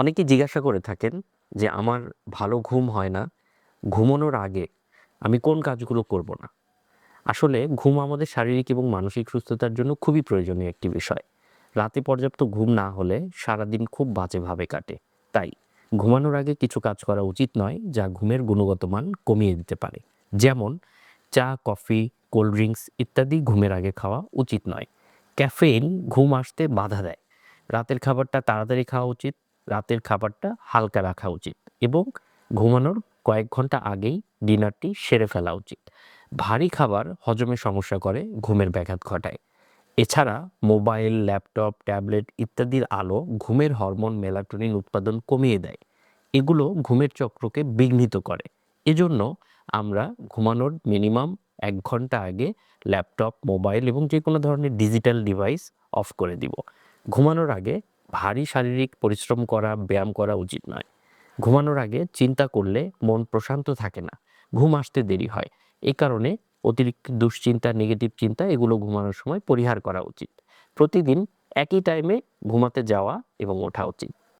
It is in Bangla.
অনেকেই জিজ্ঞাসা করে থাকেন যে, আমার ভালো ঘুম হয় না, ঘুমানোর আগে আমি কোন কাজগুলো করব না? আসলে ঘুম আমাদের শারীরিক এবং মানসিক সুস্থতার জন্য খুবই প্রয়োজনীয় একটি বিষয়। রাতে পর্যাপ্ত ঘুম না হলে সারাদিন খুব বাজেভাবে কাটে। তাই ঘুমানোর আগে কিছু কাজ করা উচিত নয়, যা ঘুমের গুণগত মান কমিয়ে দিতে পারে। যেমন, চা, কফি, কোল্ড ড্রিঙ্কস ইত্যাদি ঘুমের আগে খাওয়া উচিত নয়। ক্যাফেইন ঘুম আসতে বাধা দেয়। রাতের খাবারটা তাড়াতাড়ি খাওয়া উচিত রাতের খাবারটা হালকা রাখা উচিত এবং ঘুমানোর কয়েক ঘণ্টা আগেই ডিনারটি সেরে ফেলা উচিত। ভারী খাবার হজমে সমস্যা করে ঘুমের ব্যাঘাত ঘটায়। এছাড়া মোবাইল, ল্যাপটপ, ট্যাবলেট ইত্যাদির আলো ঘুমের হরমোন মেলাটোনিন উৎপাদন কমিয়ে দেয়। এগুলো ঘুমের চক্রকে বিঘ্নিত করে। এজন্য আমরা ঘুমানোর মিনিমাম এক ঘণ্টা আগে ল্যাপটপ, মোবাইল এবং যে কোনো ধরনের ডিজিটাল ডিভাইস অফ করে দিব। ঘুমানোর আগে ভারী শারীরিক পরিশ্রম করা, ব্যায়াম করা উচিত নয়। ঘুমানোর আগে চিন্তা করলে মন প্রশান্ত থাকে না। ঘুম আসতে দেরি হয়। এ কারণে অতিরিক্ত দুশ্চিন্তা নেগেটিভ চিন্তা, এগুলো ঘুমানোর সময় পরিহার করা উচিত। প্রতিদিন একই টাইমে ঘুমাতে যাওয়া এবং ওঠা উচিত।